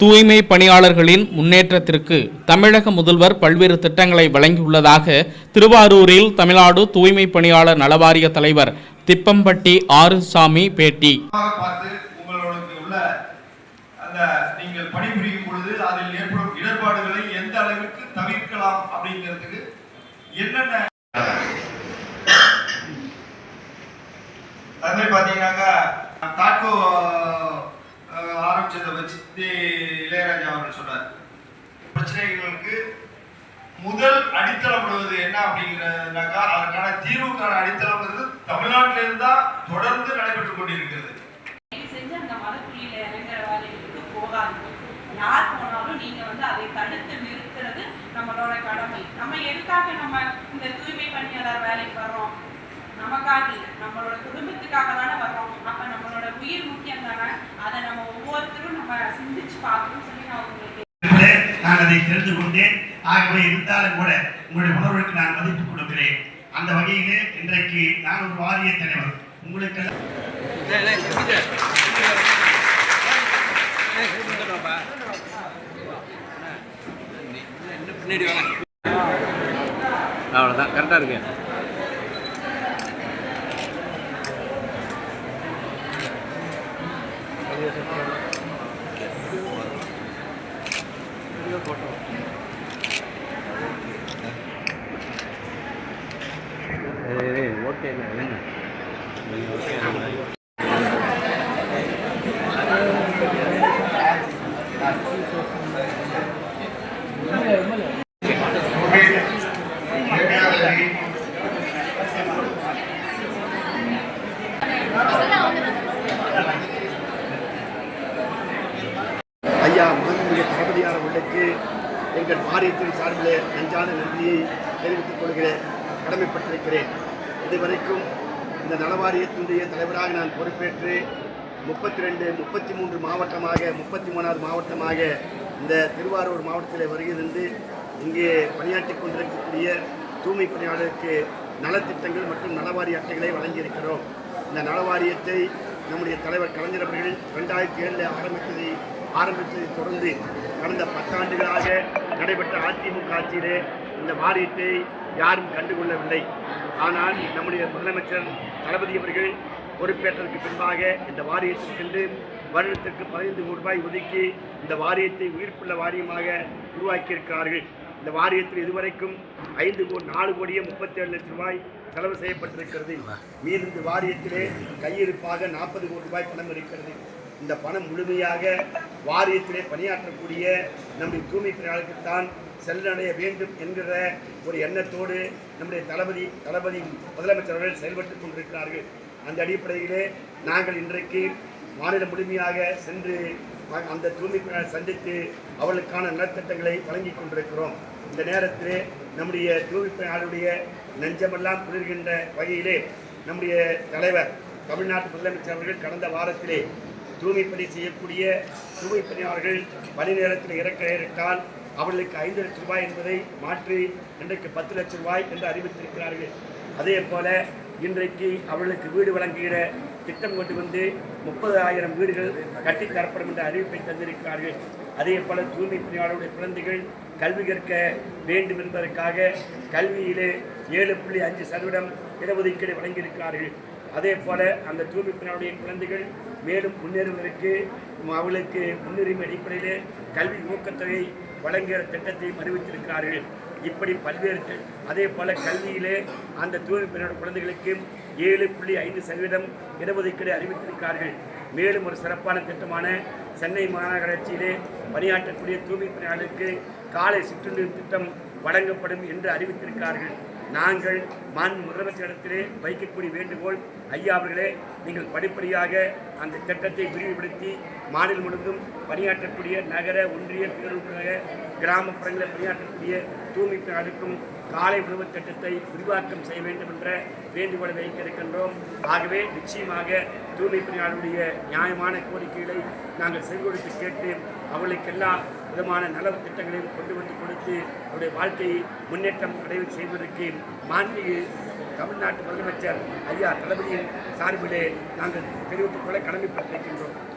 தூய்மை பணியாளர்களின் முன்னேற்றத்திற்கு தமிழக முதல்வர் பல்வேறு திட்டங்களை வழங்கியுள்ளதாக திருவாரூரில் தமிழ்நாடு தூய்மை பணியாளர் நலவாரிய தலைவர் திப்பம்பட்டி ஆறுசாமி பேட்டி. என்னென்ன அது மாதிரி பார்த்தீங்கன்னாக்கா தாக்கோ ஆரம்பிச்சதை வச்சு பிரச்சனைகளுக்கு முதல் அடித்தளம் விடுவது என்ன அப்படிங்கிறதுனாக்கா அதற்கான தீர்வுக்கான அடித்தளம்ங்கிறது தமிழ்நாட்டிலிருந்து தான் தொடர்ந்து நடைபெற்றுக் கொண்டிருக்கிறது. செஞ்சு அந்த மலைக்குழியில இறங்குற வேலைகளுக்கு போகாதீங்க. யார் நான் அதை தெரிந்து கொண்டேன். ஆகவே இருந்தாலும் கூட உங்களுடைய உணர்வுக்கு நான் மதிப்பு கொடுக்கிறேன் அந்த வகையிலே இன்றைக்கு நான் ஒரு வாரிய தலைவர். உங்களுக்கு அவ்வளோதான் கரெக்டாக இருக்கு ஐயா மாண்புமிகு தளபதியார் அவர்களுக்கு எங்கள் மாரியத்தின் சார்பிலே நன்றான நன்றியை தெரிவித்துக் கொள்கிறேன் கடமைப்பட்டிருக்கிறேன். இதுவரைக்கும் இந்த நலவாரியத்தினுடைய தலைவராக நான் பொறுப்பேற்று முப்பத்தி ரெண்டு முப்பத்தி மூன்று மாவட்டமாக முப்பத்தி மூணாவது மாவட்டமாக இந்த திருவாரூர் மாவட்டத்தில் வருகிறது இங்கே பணியாற்றி கொண்டிருக்கக்கூடிய தூய்மை பணியாளருக்கு நலத்திட்டங்கள் மற்றும் நலவாரிய அட்டைகளை வழங்கியிருக்கிறோம். இந்த நலவாரியத்தை நம்முடைய தலைவர் கலைஞர் அவர்கள் ரெண்டாயிரத்தி ஏழில் ஆரம்பித்ததை ஆரம்பித்ததை தொடர்ந்து கடந்த பத்தாண்டுகளாக நடைபெற்ற அதிமுக ஆட்சியிலே இந்த வாரியத்தை யாரும் கண்டுகொள்ளவில்லை. ஆனால் நம்முடைய முதலமைச்சர் தளபதி அவர்கள் பொறுப்பேற்றதற்கு பின்பாக இந்த வாரியத்திற்கென்று வருடத்திற்கு பதினைந்து கோடி ரூபாய் ஒதுக்கி இந்த வாரியத்தை உயிர்ப்புள்ள வாரியமாக உருவாக்கியிருக்கிறார்கள். இந்த வாரியத்தில் இதுவரைக்கும் ஐந்து கோடி நாலு கோடியே முப்பத்தி ஏழு லட்சம் ரூபாய் செலவு செய்யப்பட்டிருக்கிறது. மீது இந்த வாரியத்திலே கையிருப்பாக நாற்பது கோடி ரூபாய் பணம் இருக்கிறது. இந்த பணம் முழுமையாக வாரியத்திலே பணியாற்றக்கூடிய நம்முடைய தூய்மை பணியாளர்களுக்குத்தான் செல்லடைய வேண்டும் என்கிற ஒரு எண்ணத்தோடு நம்முடைய தளபதி தளபதி முதலமைச்சர் அவர்கள் செயல்பட்டுக் கொண்டிருக்கிறார்கள். அந்த அடிப்படையிலே நாங்கள் இன்றைக்கு மாநிலம் முழுமையாக சென்று அந்த தூய்மை சந்தித்து அவர்களுக்கான நலத்திட்டங்களை வழங்கி கொண்டிருக்கிறோம். இந்த நேரத்திலே நம்முடைய தூய்மை நெஞ்சமெல்லாம் குளிர்கின்ற வகையிலே நம்முடைய தலைவர் தமிழ்நாட்டு முதலமைச்சர் அவர்கள் கடந்த வாரத்திலே தூய்மைப்பணி பணி செய்யக்கூடிய தூய்மை பணியாளர்கள் பணி நேரத்தில் இறக்க நேரிட்டால் அவர்களுக்கு ஐந்து லட்சம் ரூபாய் என்பதை மாற்றி இன்றைக்கு பத்து லட்சம் ரூபாய் என்று அறிவித்திருக்கிறார்கள். அதே போல இன்றைக்கு அவர்களுக்கு வீடு வழங்குகிற திட்டம் கொண்டு வந்து முப்பது ஆயிரம் வீடுகள் கட்டித்தரப்படும் என்ற அறிவிப்பை தந்திருக்கிறார்கள். அதே போல தூய்மை பணியாளருடைய குழந்தைகள் கல்வி கற்க வேண்டும் என்பதற்காக கல்வியிலே ஏழு புள்ளி அஞ்சு சதவீதம் இடஒதுக்கீடு வழங்கியிருக்கிறார்கள். அதே போல அந்த தூய்மை பணியாளருடைய குழந்தைகள் மேலும் முன்னேறுவதற்கு அவர்களுக்கு முன்னுரிமை அடிப்படையிலே கல்வி ஊக்கத்தொகை வழங்குகிற திட்டத்தை அறிவித்திருக்கிறார்கள் இப்படி பல்வேறு அதே போல கல்வியிலே அந்த தூய்மை பணியாளர் குழந்தைகளுக்கு ஏழு புள்ளி ஐந்து சதவீதம் இடஒதுக்கீடு அறிவித்திருக்கிறார்கள். மேலும் ஒரு சிறப்பான திட்டமான சென்னை மாநகராட்சியிலே பணியாற்றக்கூடிய தூய்மை பணியாளருக்கு காலை சிற்றுண்டின் திட்டம் வழங்கப்படும் என்று அறிவித்திருக்கிறார்கள். நாங்கள் மாண்பு முதலமைச்சரிடத்திலே வைக்கக்கூடிய வேண்டுகோள் ஐயா அவர்களே நீங்கள் படிப்படியாக அந்த திட்டத்தை விரிவுபடுத்தி மாநிலம் முழுவதும் பணியாற்றக்கூடிய நகர ஒன்றிய பேரூராக கிராமப்புறங்களில் பணியாற்றக்கூடிய தூய்மை பணியாளருக்கும் காலை உணவு திட்டத்தை விரிவாக்கம் செய்ய வேண்டும் என்ற வேண்டுகோளை வைக்க இருக்கின்றோம் ஆகவே நிச்சயமாக தூய்மை பணியாளருடைய நியாயமான கோரிக்கைகளை நாங்கள் செவிகொடுத்து கேட்டு அவர்களுக்கெல்லாம் விதமான நல திட்டங்களையும் கொண்டு வந்து கொடுத்து அவருடைய வாழ்க்கையை முன்னேற்றம் அடைவு செய்வதற்கு மாண்பு தமிழ்நாட்டு முதலமைச்சர் ஐயா தளபதியின் சார்பிலே நாங்கள் தெரிவித்துக் கொள்ள கடமைப்பட்டிருக்கின்றோம்.